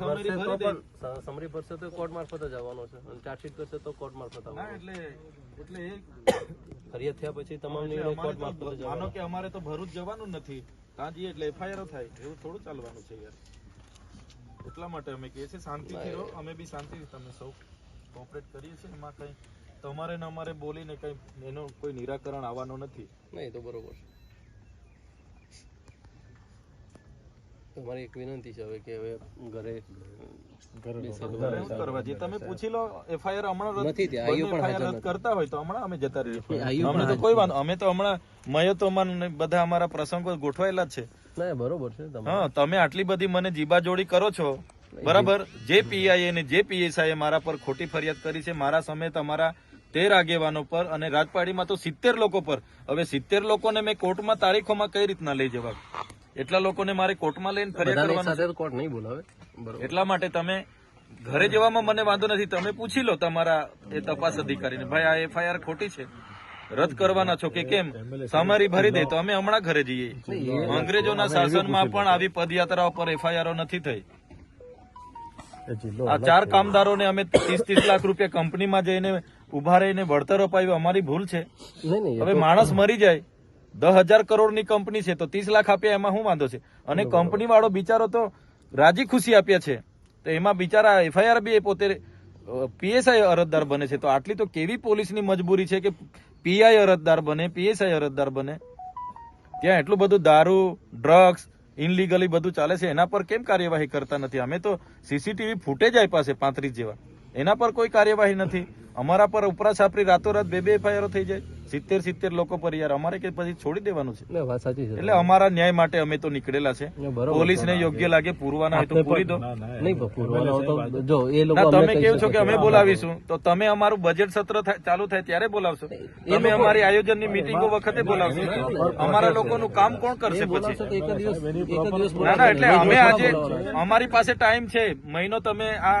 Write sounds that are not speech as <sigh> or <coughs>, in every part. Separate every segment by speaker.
Speaker 1: Summary
Speaker 2: ભરશે તો
Speaker 1: ભરી દે.
Speaker 2: સમરી ભરશે તો કોર્ટ મારફત જ આવવાનો છે. અને ચાર્જશીટ કરશે તો કોર્ટ મારફત આવવાનો
Speaker 1: એટલે એટલે <coughs>
Speaker 2: ફરિયાદ થયા પછી તમામ નિર્ણય કોર્ટ મારફત જ
Speaker 1: માનો કે અમારે તો ભરૂચ જવાનું નથી. ત્યાં જઈએ એટલે એફઆઈઆર થાય. એવું થોડું ચાલવાનું છે યાર. એટલા માટે અમે કહીએ છીએ શાંતિથી રહો. અમે બી શાંતિથી તમે સૌ કોઓપરેટ કરીએ છીએ. એમાં કઈ તમારે ને અમારે બોલીને કઈ એનો કોઈ નિરાકરણ આવવાનો નથી.
Speaker 2: નહીં તો બરોબર છે. મારી એક વિનંતી છે હવે કે હવે ઘરે બેસેલું
Speaker 1: ઘરે શું કરવા? જે તમે પૂછી લો એફઆઈઆર હમણાં
Speaker 2: નથી ત્યાં, આઈઓ
Speaker 1: બંને
Speaker 2: પણ
Speaker 1: FIR
Speaker 2: હાજર
Speaker 1: રદ કરતા હોય તો હમણાં અમે જતા રહીએ અમને તો કોઈ વાંધો અમે તો હમણાં મયતોમાં બધા અમારા પ્રસંગો ગોઠવાયેલા જ છે.
Speaker 2: બરોબર છે
Speaker 1: હા તમે આટલી બધી મને જીબાજોડી કરો છો. બરાબર? જે પીઆઈ ને જે પીએસઆઈ મારા પર ખોટી ફરિયાદ કરી છે મારા સમય તમારા તેર આગેવાનો પર અને રાજપાડીમાં તો સિત્તેર લોકો પર. હવે સિત્તેર લોકોને મેં કોર્ટમાં તારીખોમાં કઈ રીતના લઈ જવા? એટલા લોકોને મારે કોર્ટમાં લઈને ફરિયાદ કરવાનું
Speaker 2: સાથે કોર્ટ નહીં બોલાવે.
Speaker 1: એટલા માટે તમે ઘરે જવામાં મને વાંધો નથી. તમે પૂછી લો તમારા એ તપાસ અધિકારીને. ભાઈ આ એફઆઈઆર ખોટી છે. રદ કરવાના છો કે કેમ? સામારી ભરી દે તો અમે હમણાં ઘરે જઈએ. અંગ્રેજોના શાસનમાં પણ આવી પદયાત્રાઓ પર એફઆઈઆરો નથી થઈ. આ ચાર કામદારોને અમે ત્રીસ ત્રીસ લાખ રૂપિયા કંપનીમાં જઈને ઊભા રહીને વળતર અપાવ્યું અમારી ભૂલ છે. હવે માણસ મરી જાય. દસ હજાર કરોડની કંપની છે તો ત્રીસ લાખ આપ્યા એમાં શું વાંધો છે? અને કંપની વાળો બિચારો તો રાજી ખુશી આપ્યા છે. તો એમાં બિચારા એફઆઈઆર બી એ પોતે પીએસઆઈ અરજદાર બને છે. તો આટલી તો કેવી પોલીસની મજબૂરી છે કે પીઆઈ અરજદાર બને પીએસઆઈ અરજદાર બને? ત્યાં એટલું બધું દારૂ ડ્રગ્સ ઇનલીગલી બધું ચાલે છે. એના પર કેમ કાર્યવાહી કરતા નથી? અમે તો સીસીટીવી ફૂટેજ આપ્યા છે પાંત્રીસ જેવા. એના પર કોઈ કાર્યવાહી નથી. અમારા પર ઉપરા છાપરી રાતોરાત બે બે એફઆઈઆરો થઈ જાય. સિત્તેર સિત્તેર લોકો પર યાર. અમારે કે પછી છોડી દેવાનું છે. એટલે અમારા ન્યાય માટે અમે તો નીકળેલા છે.
Speaker 2: પોલીસ
Speaker 1: ને યોગ્ય લાગે પૂરવાના હોય તો પૂરી દો.
Speaker 2: જો એ લોકો
Speaker 1: તમે કેવું છો કે અમે બોલાવીશું? તો તમે અમારું બજેટ સત્ર ચાલુ થાય ત્યારે બોલાવશો. તમે અમારી આયોજનની મિટિંગો વખતે બોલાવશો. અમારા લોકોનું કામ કોણ કરશે પછી? ના ના એટલે અમે આજે અમારી પાસે ટાઈમ છે. મહિનો તમે આ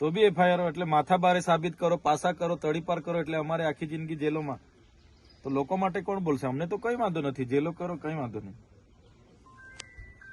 Speaker 1: તો બી એફઆઈઆર એટલે માથા બારે સાબિત કરો, પાસા કરો તડીપાર કરો, એટલે અમારે આખી જિંદગી જેલોમાં. તો લોકો માટે કોણ બોલશે? અમને તો કઈ વાંધો નથી. જેલો કરો, કઈ વાંધો નહીં.